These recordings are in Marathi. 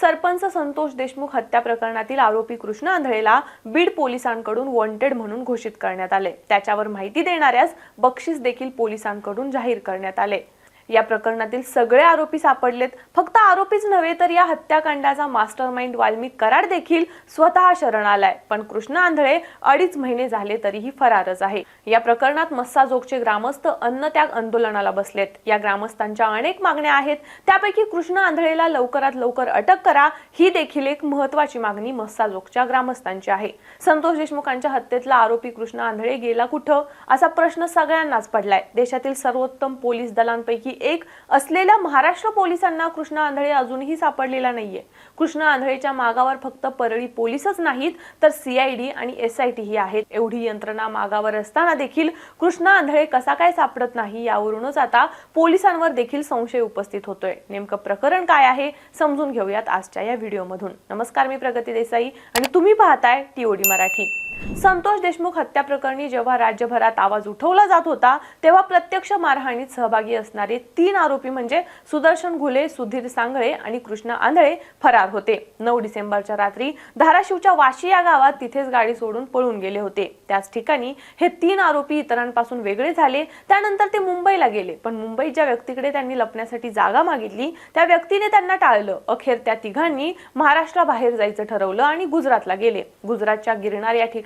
सरपंच संतोष देशमुख हत्या प्रकरणातील आरोपी कृष्ण आंधळेला बीड पोलिसांकडून वॉन्टेड म्हणून घोषित करण्यात आले. त्याच्यावर माहिती देणाऱ्यास बक्षीस देखील पोलिसांकडून जाहीर करण्यात आले. या प्रकरणातील सगळे आरोपी सापडलेत. फक्त आरोपीच नव्हे तर या हत्याकांडाचा मास्टर माइंड वाल्मिक कराड देखील स्वतः शरण आलाय पण कृष्ण आंधळे अडीच महिने झाले तरीही फरारच आहे. या प्रकरणात मस्साजोगचे ग्रामस्थ अन्नत्याग आंदोलनाला बसलेत. या ग्रामस्थांच्या अनेक मागण्या आहेत. त्यापैकी कृष्ण आंधळेला लवकरात लवकर अटक करा. ही देखील एक महत्वाची मागणी मस्साजोगच्या ग्रामस्थांची आहे. संतोष देशमुखांच्या हत्येतला आरोपी कृष्ण आंधळे गेला कुठं? असा प्रश्न सगळ्यांनाच पडलाय. देशातील सर्वोत्तम पोलीस दलांपैकी एक असलेल्या महाराष्ट्र पोलिसांना कृष्णा आंधळे अजूनही सापडलेला नाहीये. कृष्ण आंधळेच्या मागावर फक्त परळी पोलीसच नाहीत तर सीआयडी आणि एसआयटी ही आहेत. एवढी यंत्रणा मागावर असताना देखील कृष्णा आंधळे कसा काय सापडत नाही यावरूनच आता पोलिसांवर देखील संशय उपस्थित होतोय. नेमकं प्रकरण काय आहे समजून घेऊयात आजच्या या व्हिडिओमधून. नमस्कार मी प्रगती देसाई आणि तुम्ही पाहताय टीओडी मराठी. संतोष देशमुख हत्या प्रकरणी जेव्हा राज्यभरात आवाज उठवला जात होता तेव्हा प्रत्यक्ष मारहाणीत सहभागी असणारे तीन आरोपी म्हणजे सुदर्शन घुले सुधीर सांगळे आणि कृष्ण आंधळे फरार होते. नऊ डिसेंबरच्या रात्री धाराशिवच्या वाशी या गावात तिथेच गाडी सोडून पळून गेले होते. त्याच ठिकाणी हे तीन आरोपी इतरांपासून वेगळे झाले. त्यानंतर ते मुंबईला गेले. पण मुंबईत ज्या व्यक्तीकडे त्यांनी लपण्यासाठी जागा मागितली त्या व्यक्तीने त्यांना टाळलं. अखेर त्या तिघांनी महाराष्ट्राबाहेर जायचं ठरवलं आणि गुजरातला गेले. गुजरातच्या गिरणार या ठिकाणी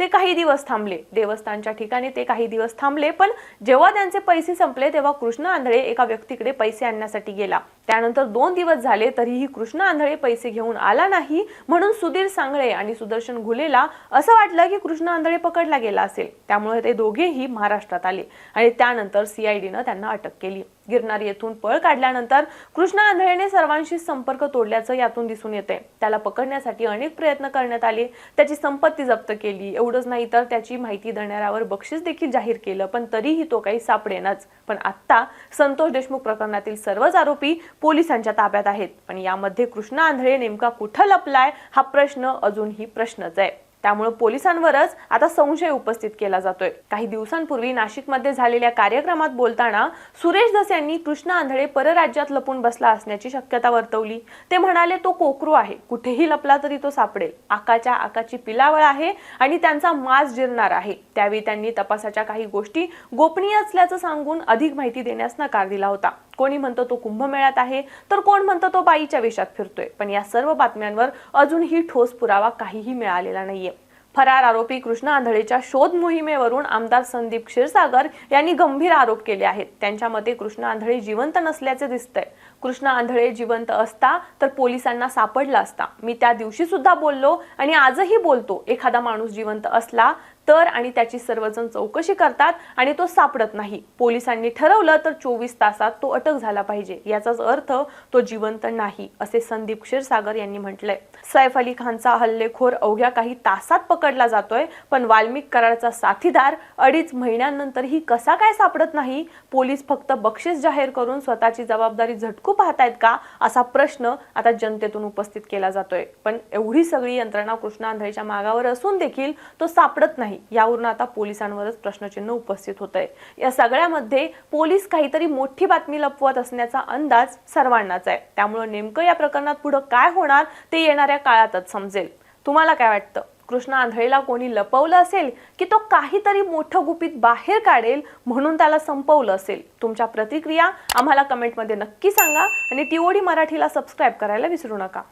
ते काही दिवस थांबले. देवस्थानच्या ठिकाणी ते काही दिवस थांबले पण जेव्हा त्यांचे पैसे संपले तेव्हा कृष्ण आंधळे एका व्यक्तीकडे पैसे आणण्यासाठी गेला. त्यानंतर दोन दिवस झाले तरीही कृष्ण आंधळे पैसे घेऊन आला नाही म्हणून सुधीर सांगळे आणि सुदर्शन घुलेला असं वाटलं की कृष्ण आंधळे पकडला गेला असेल. त्यामुळे ते दोघेही महाराष्ट्रात आले आणि त्यानंतर सीआयडीनं त्यांना अटक केली. गिरनार येथून पळ काढल्यानंतर कृष्ण आंधळेने सर्वांशी संपर्क तोडल्याचं यातून दिसून येते. त्याला पकडण्यासाठी अनेक प्रयत्न करण्यात आले. त्याची संपत्ती जप्त केली. एवढंच नाही तर त्याची माहिती देणाऱ्यावर बक्षीस देखील जाहीर केलं. पण तरीही तो काही सापडेनाच. पण आता संतोष देशमुख प्रकरणातील सर्वच आरोपी पोलिसांच्या ताब्यात आहेत. पण यामध्ये कृष्ण आंधळे नेमका कुठं लपलाय हा प्रश्न अजूनही प्रश्नच आहे. त्यामुळे पोलिसांवरच आता संशय उपस्थित केला जातोय. काही दिवसांपूर्वी नाशिकमध्ये झालेल्या कार्यक्रमात बोलताना सुरेश दस यांनी कृष्ण आंधळे परराज्यात लपून बसला असण्याची शक्यता वर्तवली. ते म्हणाले तो कोकरू आहे. कुठेही लपला तरी तो सापडेल. आकाच्या आकाची पिलावळ आहे आणि त्यांचा मास जिरणार आहे. त्यावेळी त्यांनी तपासाच्या काही गोष्टी गोपनीय असल्याचं सांगून अधिक माहिती देण्यास नकार दिला होता. कोणी म्हणतो तो कुंभमेळ्यात आहे तर कोण म्हणतो तो बाईच्या वेशात फिरतोय. पण या सर्व बातम्यांवर अजूनही ठोस पुरावा काहीही मिळालेला नाहीये. फरार आरोपी कृष्ण आंधळेच्या शोध मोहिमेवरून आमदार संदीप क्षीरसागर यांनी गंभीर आरोप केले आहेत. त्यांच्या मते कृष्ण आंधळे जिवंत नसल्याचे दिसतंय. कृष्ण आंधळे जिवंत असता तर पोलिसांना सापडला असता. मी त्या दिवशी सुद्धा बोललो आणि आजही बोलतो. एखादा माणूस जिवंत असला तर आणि त्याची सर्वजण चौकशी करतात आणि तो सापडत नाही. पोलिसांनी ठरवलं तर चोवीस तासात तो अटक झाला पाहिजे. याचाच अर्थ तो जिवंत नाही असे संदीप क्षीरसागर यांनी म्हटलंय. सैफ अली खानचा हल्लेखोर अवघ्या काही तासात पकडला जातोय पण वाल्मिक कराडचा साथीदार अडीच महिन्यांनंतरही कसा काय सापडत नाही? पोलीस फक्त बक्षीस जाहीर करून स्वतःची जबाबदारी झटकू पाहतायत का? असा प्रश्न आता जनतेतून उपस्थित केला जातोय. पण एवढी सगळी यंत्रणा कृष्णा आंधळेच्या मागावर असून देखील तो सापडत नाही. नाही यावरून आता पोलिसांवरच प्रश्नचिन्ह उपस्थित होत आहे या सगळ्यामध्ये पोलीस काहीतरी मोठी बातमी लपवत असण्याचा अंदाज सर्वांनाच आहे. त्यामुळे नेमकं या प्रकरणात पुढं काय होणार ते येणाऱ्या काळातच समजेल. तुम्हाला काय वाटतं? कृष्ण आंधळेला कोणी लपवलं असेल की तो काहीतरी मोठं गुपित बाहेर काढेल म्हणून त्याला संपवलं असेल? तुमच्या प्रतिक्रिया आम्हाला कमेंटमध्ये नक्की सांगा आणि टीओडी मराठीला सबस्क्राईब करायला विसरू नका.